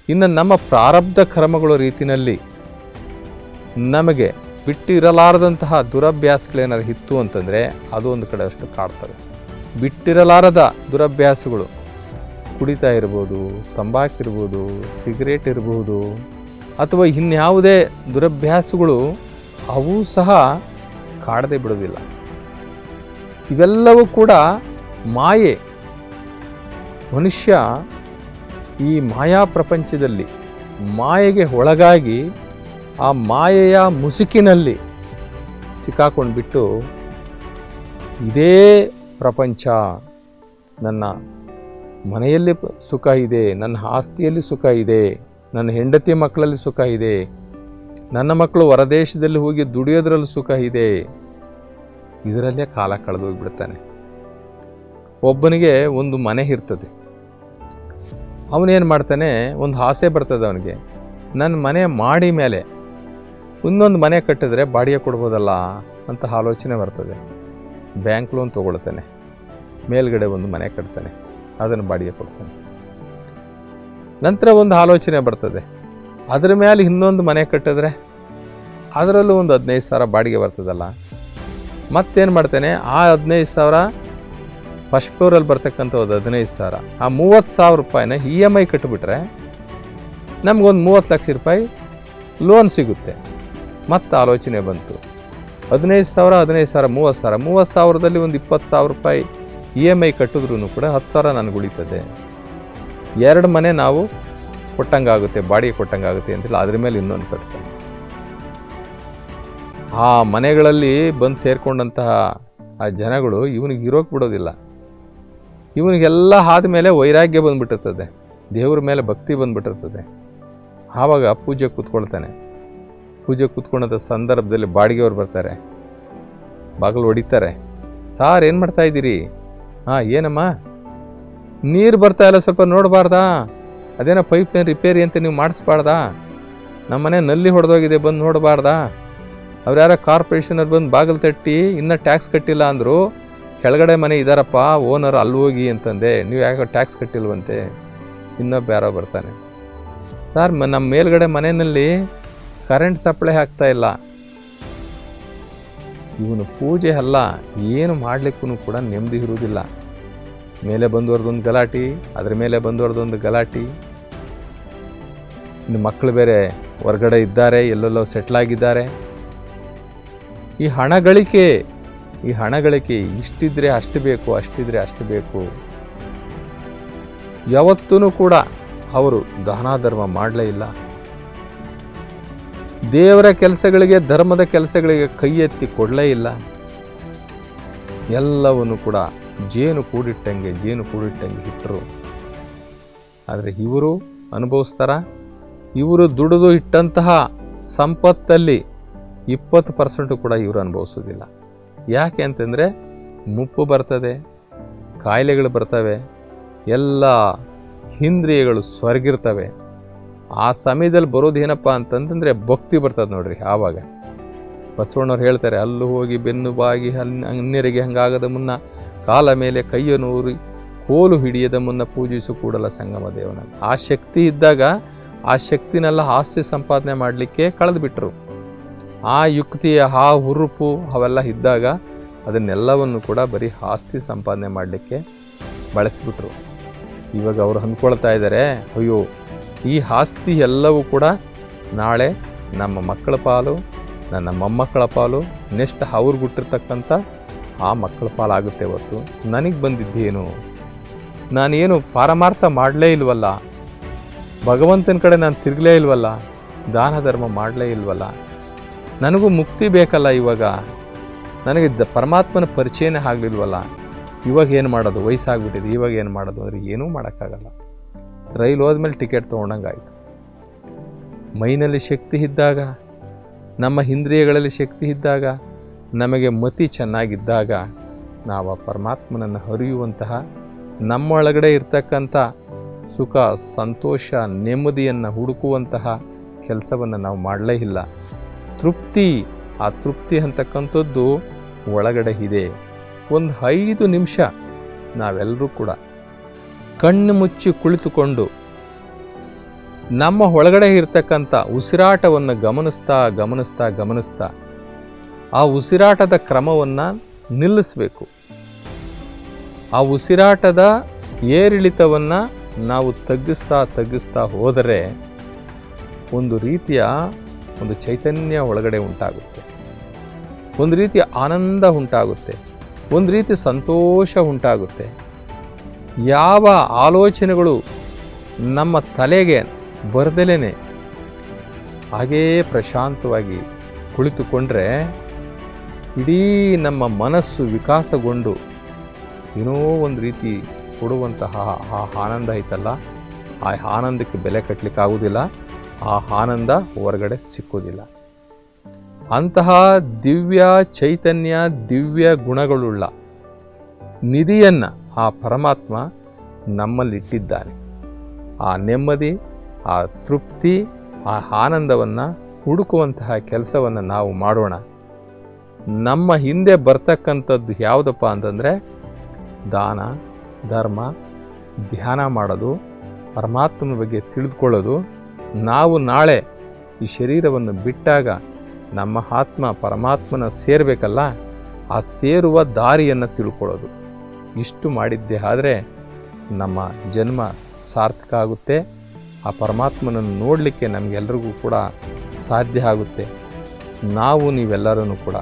ಇನ್ನು ನಮ್ಮ ಪ್ರಾರಬ್ಧ ಕರ್ಮಗಳ ರೀತಿಯಲ್ಲಿ ನಮಗೆ ಬಿಟ್ಟಿರಲಾರದಂತಹ ದುರಭ್ಯಾಸಗಳೇನಾದ್ರು ಇತ್ತು ಅಂತಂದರೆ ಅದು ಒಂದು ಕಡೆ ಅಷ್ಟು ಕಾಡ್ತವೆ. ಬಿಟ್ಟಿರಲಾರದ ದುರಭ್ಯಾಸಗಳು ಕುಡಿತಾ ಇರ್ಬೋದು ತಂಬಾಕಿರ್ಬೋದು ಸಿಗರೇಟ್ ಇರ್ಬೋದು, ಅಥವಾ ಇನ್ಯಾವುದೇ ದುರಭ್ಯಾಸಗಳು, ಅವು ಸಹ ಕಾಡದೆ ಬಿಡೋದಿಲ್ಲ. ಇವೆಲ್ಲವೂ ಕೂಡ ಮಾಯೆ. ಮನುಷ್ಯ ಈ ಮಾಯಾ ಪ್ರಪಂಚದಲ್ಲಿ ಮಾಯೆಗೆ ಒಳಗಾಗಿ ಆ ಮಾಯೆಯ ಮುಸುಕಿನಲ್ಲಿ ಸಿಕ್ಕಾಕೊಂಡು ಬಿಟ್ಟು ಇದೇ ಪ್ರಪಂಚ. ನನ್ನ ಮನೆಯಲ್ಲಿ ಸುಖ ಇದೆ, ನನ್ನ ಆಸ್ತಿಯಲ್ಲಿ ಸುಖ ಇದೆ, ನನ್ನ ಹೆಂಡತಿ ಮಕ್ಕಳಲ್ಲಿ ಸುಖ ಇದೆ, ನನ್ನ ಮಕ್ಕಳು ಹೊರದೇಶದಲ್ಲಿ ಹೋಗಿ ದುಡಿಯೋದ್ರಲ್ಲಿ ಸುಖ ಇದೆ. ಇದರಲ್ಲೇ ಕಾಲ ಕಳೆದು ಹೋಗ್ಬಿಡ್ತಾನೆ ಒಬ್ಬನಿಗೆ ಒಂದು ಮನೆ ಇರ್ತದೆ. ಅವನೇನು ಮಾಡ್ತಾನೆ, ಒಂದು ಆಸೆ ಬರ್ತದೆ ಅವನಿಗೆ. ನನ್ನ ಮನೆ ಮಾಡಿ ಮೇಲೆ ಇನ್ನೊಂದು ಮನೆ ಕಟ್ಟಿದ್ರೆ ಬಾಡಿಗೆ ಕೊಡ್ಬೋದಲ್ಲ? ಅಂತ ಆಲೋಚನೆ ಬರ್ತದೆ. ಬ್ಯಾಂಕ್ ಲೋನ್ ತೊಗೊಳ್ತಾನೆ. ಮೇಲ್ಗಡೆ ಒಂದು ಮನೆ ಕಟ್ತಾನೆ. ಅದನ್ನು ಬಾಡಿಗೆ ಕೊಡ್ತಾನೆ. ನಂತರ ಒಂದು ಆಲೋಚನೆ ಬರ್ತದೆ. ಅದರ ಮೇಲೆ ಇನ್ನೊಂದು ಮನೆ ಕಟ್ಟಿದ್ರೆ ಅದರಲ್ಲೂ ಒಂದು ಹದಿನೈದು ಸಾವಿರ ಬಾಡಿಗೆ ಬರ್ತದಲ್ಲ? ಮತ್ತೇನು ಮಾಡ್ತೇನೆ? ಆ ಹದಿನೈದು ಸಾವಿರ ಫಸ್ಟ್ ಫ್ಲೋರಲ್ಲಿ ಬರ್ತಕ್ಕಂಥ ಒಂದು ಹದಿನೈದು ಸಾವಿರ. ಆ ಮೂವತ್ತು ಸಾವಿರ ರೂಪಾಯಿನ ಇ ಎಂ ಐ ಕಟ್ಟಿಬಿಟ್ರೆ ನಮಗೊಂದು ಮೂವತ್ತು ಲಕ್ಷ ರೂಪಾಯಿ ಲೋನ್ ಸಿಗುತ್ತೆ. ಮತ್ತೆ ಆಲೋಚನೆ ಬಂತು. ಹದಿನೈದು ಸಾವಿರ ಹದಿನೈದು ಸಾವಿರ, ಮೂವತ್ತು ಸಾವಿರ. ಮೂವತ್ತು ಸಾವಿರದಲ್ಲಿ ಒಂದು ಇಪ್ಪತ್ತು ಸಾವಿರ ರೂಪಾಯಿ ಇ ಎಂ ಐ ಕಟ್ಟಿದ್ರೂ ಕೂಡ ಹತ್ತು ಸಾವಿರ ನನಗೆ ಉಳಿತದೆ. ಎರಡು ಮನೆ ನಾವು ಕೊಟ್ಟಂಗಾಗುತ್ತೆ, ಬಾಡಿಗೆ ಕೊಟ್ಟಂಗಾಗುತ್ತೆ ಅಂತೇಳಿ ಅದ್ರ ಮೇಲೆ ಇನ್ನೊಂದು ಕಟ್ತಾನೆ. ಆ ಮನೆಗಳಲ್ಲಿ ಬಂದು ಸೇರಿಕೊಂಡಂತಹ ಆ ಜನಗಳು ಇವನಿಗೆ ಇರೋಕೆ ಬಿಡೋದಿಲ್ಲ. ಇವನಿಗೆಲ್ಲ ಆದಮೇಲೆ ವೈರಾಗ್ಯ ಬಂದುಬಿಟ್ಟಿರ್ತದೆ. ದೇವ್ರ ಮೇಲೆ ಭಕ್ತಿ ಬಂದುಬಿಟ್ಟಿರ್ತದೆ. ಆವಾಗ ಪೂಜೆ ಕೂತ್ಕೊಳ್ತಾನೆ. ಪೂಜೆ ಕೂತ್ಕೊಂಡಂಥ ಸಂದರ್ಭದಲ್ಲಿ ಬಾಡಿಗೆಯವ್ರು ಬರ್ತಾರೆ. ಬಾಗಿಲು ಹೊಡಿತಾರೆ. ಸಾರ್, ಏನು ಮಾಡ್ತಾ ಇದ್ದೀರಿ? ಹಾಂ, ಏನಮ್ಮ? ನೀರು ಬರ್ತಾ ಇಲ್ಲ, ಸ್ವಲ್ಪ ನೋಡಬಾರ್ದಾ? ಅದೇನೋ ಪೈಪ್ ರಿಪೇರಿ ಅಂತ ನೀವು ಮಾಡಿಸ್ಬಾರ್ದಾ? ನಮ್ಮ ಮನೆ ನಲ್ಲಿ ಹೊಡೆದೋಗಿದೆ, ಬಂದು ನೋಡಬಾರ್ದಾ? ಅವ್ರು ಯಾರೋ ಕಾರ್ಪೊರೇಷನವ್ರು ಬಂದು ಬಾಗಿಲು ತಟ್ಟಿ ಇನ್ನೂ ಟ್ಯಾಕ್ಸ್ ಕಟ್ಟಿಲ್ಲ ಅಂದರು, ಕೆಳಗಡೆ ಮನೆ ಇದ್ದಾರಪ್ಪ ಓನರ್ ಅಲ್ಲಿ ಹೋಗಿ ಅಂತಂದೆ, ನೀವು ಯಾಕೆ ಟ್ಯಾಕ್ಸ್ ಕಟ್ಟಿಲ್ವಂತೆ ಇನ್ನೊಬ್ಬ ಯಾರೋ ಬರ್ತಾನೆ. ಸರ್ ನಮ್ಮ ಮೇಲ್ಗಡೆ ಮನೆಯಲ್ಲಿ ಕರೆಂಟ್ ಸಪ್ಲೈ ಆಗ್ತಾ ಇಲ್ಲ. ಇವನು ಪೂಜೆ ಅಲ್ಲ, ಏನು ಮಾಡಲಿಕ್ಕೂ ಕೂಡ ನೆಮ್ಮದಿ ಇರುವುದಿಲ್ಲ. ಮೇಲೆ ಬಂದವ್ರದ್ದೊಂದು ಗಲಾಟಿ, ಅದ್ರ ಮೇಲೆ ಬಂದವ್ರದ್ದೊಂದು ಗಲಾಟಿ. ಇನ್ನು ಮಕ್ಕಳು ಬೇರೆ ಹೊರಗಡೆ ಇದ್ದಾರೆ, ಎಲ್ಲೆಲ್ಲೋ ಸೆಟ್ಲ್ ಆಗಿದ್ದಾರೆ. ಈ ಹಣ ಗಳಿಕೆ ಈ ಹಣ ಗಳಿಕೆ ಇಷ್ಟಿದ್ರೆ ಅಷ್ಟು ಬೇಕು, ಅಷ್ಟಿದ್ರೆ ಅಷ್ಟು ಬೇಕು. ಯಾವತ್ತೂ ಕೂಡ ಅವರು ಧರ್ಮ ಮಾಡಲೇ ಇಲ್ಲ. ದೇವರ ಕೆಲಸಗಳಿಗೆ, ಧರ್ಮದ ಕೆಲಸಗಳಿಗೆ ಕೈ ಎತ್ತಿ ಕೊಡಲೇ ಇಲ್ಲ. ಎಲ್ಲವನ್ನು ಕೂಡ ಜೇನು ಕೂಡಿಟ್ಟಂಗೆ ಜೇನು ಕೂಡಿಟ್ಟಂಗೆ ಇಟ್ಟರು ಆದರೆ ಇವರು ಅನುಭವಿಸ್ತಾರ? ಇವರು ದುಡಿದು ಇಟ್ಟಂತಹ ಸಂಪತ್ತಲ್ಲಿ ಇಪ್ಪತ್ತು ಪರ್ಸೆಂಟು ಕೂಡ ಇವರು ಅನುಭವಿಸೋದಿಲ್ಲ. ಯಾಕೆ ಅಂತಂದರೆ ಮುಪ್ಪು ಬರ್ತದೆ, ಕಾಯಿಲೆಗಳು ಬರ್ತವೆ, ಎಲ್ಲ ಇಂದ್ರಿಯಗಳು ಸ್ವರ್ಗಿರ್ತವೆ. ಆ ಸಮಯದಲ್ಲಿ ಬರೋದೇನಪ್ಪ ಅಂತಂತಂದರೆ ಭಕ್ತಿ ಬರ್ತದೆ ನೋಡ್ರಿ ಆವಾಗ. ಬಸವಣ್ಣವ್ರು ಹೇಳ್ತಾರೆ, ಅಲ್ಲೂ ಹೋಗಿ ಬೆನ್ನು ಬಾಗಿ ಹಲ್ ಅನ್ಯರಿಗೆ ಹಂಗಾಗದ ಮುನ್ನ ಕಾಲ ಮೇಲೆ ಕೈಯನ್ನು ಊರಿ ಕೋಲು ಹಿಡಿಯದ ಮುನ್ನ ಪೂಜಿಸು ಕೂಡಲ ಸಂಗಮ ದೇವನ ಆ ಶಕ್ತಿ ಇದ್ದಾಗ ಆ ಶಕ್ತಿನೆಲ್ಲ ಆಸ್ತಿ ಸಂಪಾದನೆ ಮಾಡಲಿಕ್ಕೆ ಕಳೆದುಬಿಟ್ರು. ಆ ಯುಕ್ತಿಯ, ಆ ಹುರುಪು ಅವೆಲ್ಲ ಇದ್ದಾಗ ಅದನ್ನೆಲ್ಲವನ್ನು ಕೂಡ ಬರೀ ಆಸ್ತಿ ಸಂಪಾದನೆ ಮಾಡಲಿಕ್ಕೆ ಬಳಸಿಬಿಟ್ರು. ಇವಾಗ ಅವರು ಅಂದ್ಕೊಳ್ತಾ ಇದ್ದಾರೆ ಅಯ್ಯೋ, ಈ ಆಸ್ತಿ ಎಲ್ಲವೂ ಕೂಡ ನಾಳೆ ನಮ್ಮ ಮಕ್ಕಳ ಪಾಲು, ನನ್ನ ಮೊಮ್ಮಕ್ಕಳ ಪಾಲು, ನೆಕ್ಸ್ಟ್ ಅವ್ರಿಗೆ ಹುಟ್ಟಿರ್ತಕ್ಕಂಥ ಆ ಮಕ್ಕಳ ಪಾಲಾಗುತ್ತೆ ಹೊರತು. ನನಗೆ ಬಂದಿದ್ದೇನು? ನಾನೇನು ಪಾರಮಾರ್ಥ ಮಾಡಲೇ ಇಲ್ವಲ್ಲ? ಭಗವಂತನ ಕಡೆ ನಾನು ತಿರುಗಲೇ ಇಲ್ವಲ್ಲ? ದಾನ ಧರ್ಮ ಮಾಡಲೇ ಇಲ್ವಲ್ಲ? ನನಗೂ ಮುಕ್ತಿ ಬೇಕಲ್ಲ ಇವಾಗ. ನನಗೆ ಪರಮಾತ್ಮನ ಪರಿಚಯನೇ ಆಗಲಿಲ್ವಲ್ಲ. ಇವಾಗ ಏನು ಮಾಡೋದು? ವಯಸ್ಸಾಗ್ಬಿಟ್ಟಿದೆ. ಇವಾಗ ಏನು ಮಾಡೋದು? ಅಂದರೆ ಏನೂ ಮಾಡೋಕ್ಕಾಗಲ್ಲ. ರೈಲು ಹೋದ್ಮೇಲೆ ಟಿಕೆಟ್ ತೊಗೊಂಡಂಗಾಯ್ತು. ಮೈನಲ್ಲಿ ಶಕ್ತಿ ಇದ್ದಾಗ, ನಮ್ಮ ಇಂದ್ರಿಯಗಳಲ್ಲಿ ಶಕ್ತಿ ಇದ್ದಾಗ, ನಮಗೆ ಮತಿ ಚೆನ್ನಾಗಿದ್ದಾಗ, ನಾವು ಆ ಪರಮಾತ್ಮನನ್ನು ಹರಿಯುವಂತಹ ನಮ್ಮೊಳಗಡೆ ಇರ್ತಕ್ಕಂಥ ಸುಖ, ಸಂತೋಷ, ನೆಮ್ಮದಿಯನ್ನು ಹುಡುಕುವಂತಹ ಕೆಲಸವನ್ನು ನಾವು ಮಾಡಲೇ ಇಲ್ಲ. ತೃಪ್ತಿ, ಆ ತೃಪ್ತಿ ಅಂತಕ್ಕಂಥದ್ದು ಒಳಗಡೆ ಇದೆ. ಒಂದು ಐದು ನಿಮಿಷ ನಾವೆಲ್ಲರೂ ಕೂಡ ಕಣ್ಣು ಮುಚ್ಚಿ ಕುಳಿತುಕೊಂಡು ನಮ್ಮ ಒಳಗಡೆ ಇರ್ತಕ್ಕಂಥ ಉಸಿರಾಟವನ್ನು ಗಮನಿಸ್ತಾ ಗಮನಿಸ್ತಾ ಗಮನಿಸ್ತಾ ಆ ಉಸಿರಾಟದ ಕ್ರಮವನ್ನು ನಿಲ್ಲಿಸಬೇಕು. ಆ ಉಸಿರಾಟದ ಏರಿಳಿತವನ್ನು ನಾವು ತಗ್ಗಿಸ್ತಾ ತಗ್ಗಿಸ್ತಾ ಹೋದರೆ ಒಂದು ರೀತಿಯ ಒಂದು ಚೈತನ್ಯ ಒಳಗಡೆ ಉಂಟಾಗುತ್ತೆ. ಒಂದು ರೀತಿಯ ಆನಂದ ಉಂಟಾಗುತ್ತೆ. ಒಂದು ರೀತಿ ಸಂತೋಷ ಉಂಟಾಗುತ್ತೆ. ಯಾವ ಆಲೋಚನೆಗಳು ನಮ್ಮ ತಲೆಗೆ ಬರದಲೇ ಹಾಗೇ ಪ್ರಶಾಂತವಾಗಿ ಕುಳಿತುಕೊಂಡ್ರೆ ಇಡೀ ನಮ್ಮ ಮನಸ್ಸು ವಿಕಾಸಗೊಂಡು ಏನೋ ಒಂದು ರೀತಿ ಕೊಡುವಂತಹ ಆ ಆನಂದ ಐತಲ್ಲ. ಆ ಆನಂದಕ್ಕೆ ಬೆಲೆ ಕಟ್ಟಲಿಕ್ಕೆ ಆಗುವುದಿಲ್ಲ ಆ ಆನಂದ ಹೊರಗಡೆ ಸಿಕ್ಕುವುದಿಲ್ಲ. ಅಂತಹ ದಿವ್ಯ ಚೈತನ್ಯ ದಿವ್ಯ ಗುಣಗಳುಳ್ಳ ನಿಧಿಯನ್ನು ಆ ಪರಮಾತ್ಮ ನಮ್ಮಲ್ಲಿಟ್ಟಿದ್ದಾನೆ. ಆ ನೆಮ್ಮದಿ, ಆ ತೃಪ್ತಿ, ಆ ಆನಂದವನ್ನು ಹುಡುಕುವಂತಹ ಕೆಲಸವನ್ನು ನಾವು ಮಾಡೋಣ. ನಮ್ಮ ಹಿಂದೆ ಬರ್ತಕ್ಕಂಥದ್ದು ಯಾವುದಪ್ಪ ಅಂತಂದರೆ ದಾನ, ಧರ್ಮ, ಧ್ಯಾನ ಮಾಡೋದು, ಪರಮಾತ್ಮನ ಬಗ್ಗೆ ತಿಳಿದುಕೊಳ್ಳೋದು ನಾವು ನಾಳೆ ಈ ಶರೀರವನ್ನು ಬಿಟ್ಟಾಗ ನಮ್ಮ ಆತ್ಮ ಪರಮಾತ್ಮನ ಸೇರಬೇಕಲ್ಲ? ಆ ಸೇರುವ ದಾರಿಯನ್ನು ತಿಳ್ಕೊಳ್ಳೋದು. ಇಷ್ಟು ಮಾಡಿದ್ದೆ ಆದರೆ ನಮ್ಮ ಜನ್ಮ ಸಾರ್ಥಕ ಆಗುತ್ತೆ. ಆ ಪರಮಾತ್ಮನನ್ನು ನೋಡಲಿಕ್ಕೆ ನಮಗೆಲ್ರಿಗೂ ಕೂಡ ಸಾಧ್ಯ ಆಗುತ್ತೆ. ನಾವು ನೀವೆಲ್ಲರೂ ಕೂಡ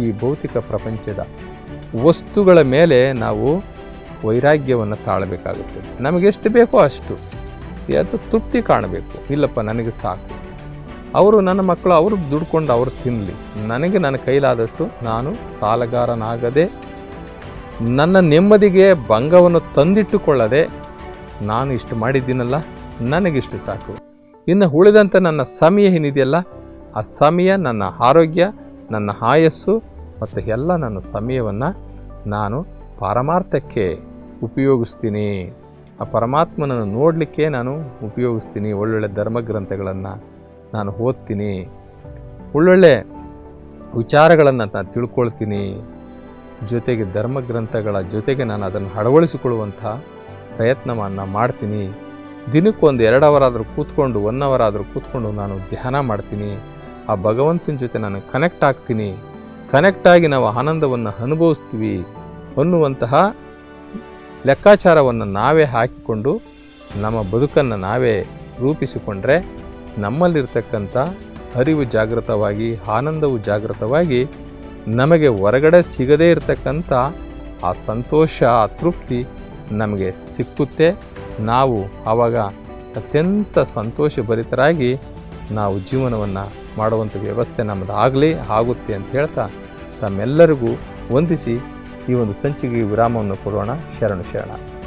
ಈ ಭೌತಿಕ ಪ್ರಪಂಚದ ವಸ್ತುಗಳ ಮೇಲೆ ನಾವು ವೈರಾಗ್ಯವನ್ನು ತಾಳಬೇಕಾಗುತ್ತೆ. ನಮಗೆಷ್ಟು ಬೇಕೋ ಅಷ್ಟು. ಅದು ತೃಪ್ತಿ ಕಾಣಬೇಕು. ಇಲ್ಲಪ್ಪ, ನನಗೆ ಸಾಕು. ಅವರು ನನ್ನ ಮಕ್ಕಳು, ಅವರು ದುಡ್ಕೊಂಡು ಅವರು ತಿನ್ನಲಿ ನನಗೆ ನನ್ನ ಕೈಲಾದಷ್ಟು ನಾನು ಸಾಲಗಾರನಾಗದೆ, ನನ್ನ ನೆಮ್ಮದಿಗೆ ಭಂಗವನ್ನು ತಂದಿಟ್ಟುಕೊಳ್ಳದೆ ನಾನು ಇಷ್ಟು ಮಾಡಿದ್ದೀನಲ್ಲ ನನಗಿಷ್ಟು ಸಾಕು. ಇನ್ನು ಉಳಿದಂಥ ನನ್ನ ಸಮಯ ಏನಿದೆಯಲ್ಲ, ಆ ಸಮಯ, ನನ್ನ ಆರೋಗ್ಯ, ನನ್ನ ಆಯಸ್ಸು ಮತ್ತು ಎಲ್ಲ ನನ್ನ ಸಮಯವನ್ನು ನಾನು ಪಾರಮಾರ್ಥಕ್ಕೆ ಉಪಯೋಗಿಸ್ತೀನಿ. ಆ ಪರಮಾತ್ಮನನ್ನು ನೋಡಲಿಕ್ಕೆ ನಾನು ಉಪಯೋಗಿಸ್ತೀನಿ. ಒಳ್ಳೊಳ್ಳೆ ಧರ್ಮಗ್ರಂಥಗಳನ್ನು ನಾನು ಓದ್ತೀನಿ. ಒಳ್ಳೊಳ್ಳೆ ವಿಚಾರಗಳನ್ನು ನಾನು ತಿಳ್ಕೊಳ್ತೀನಿ. ಜೊತೆಗೆ ಧರ್ಮಗ್ರಂಥಗಳ ಜೊತೆಗೆ ನಾನು ಅದನ್ನು ಅಳವಡಿಸಿಕೊಳ್ಳುವಂಥ ಪ್ರಯತ್ನವನ್ನು ಮಾಡ್ತೀನಿ. ದಿನಕ್ಕೊಂದು ಎರಡು ಅವರ್ ಆದರೂ ಕೂತ್ಕೊಂಡು ಒನ್ ಅವರ್ ಆದರೂ ಕೂತ್ಕೊಂಡು ನಾನು ಧ್ಯಾನ ಮಾಡ್ತೀನಿ. ಆ ಭಗವಂತನ ಜೊತೆ ನಾನು ಕನೆಕ್ಟ್ ಆಗ್ತೀನಿ. ಕನೆಕ್ಟಾಗಿ ನಾವು ಆನಂದವನ್ನು ಅನುಭವಿಸ್ತೀವಿ ಅನ್ನುವಂತಹ ಲೆಕ್ಕಾಚಾರವನ್ನು ನಾವೇ ಹಾಕಿಕೊಂಡು ನಮ್ಮ ಬದುಕನ್ನು ನಾವೇ ರೂಪಿಸಿಕೊಂಡ್ರೆ ನಮ್ಮಲ್ಲಿರ್ತಕ್ಕಂಥ ಅರಿವು ಜಾಗೃತವಾಗಿ, ಆನಂದವು ಜಾಗೃತವಾಗಿ ನಮಗೆ ಹೊರಗಡೆ ಸಿಗದೇ ಇರತಕ್ಕಂಥ ಆ ಸಂತೋಷ, ಆ ತೃಪ್ತಿ ನಮಗೆ ಸಿಕ್ಕುತ್ತೆ. ನಾವು ಆವಾಗ ಅತ್ಯಂತ ಸಂತೋಷಭರಿತರಾಗಿ ನಾವು ಜೀವನವನ್ನು ಮಾಡುವಂಥ ವ್ಯವಸ್ಥೆ ನಮ್ಮದಾಗಲಿ ಆಗುತ್ತೆ ಅಂತ ಹೇಳ್ತಾ ತಮ್ಮೆಲ್ಲರಿಗೂ ವಂದಿಸಿ ಈ ಒಂದು ಸಂಚಿಗೆ ವಿರಾಮವನ್ನು ಕೊಡೋಣ. ಶರಣು ಶರಣ.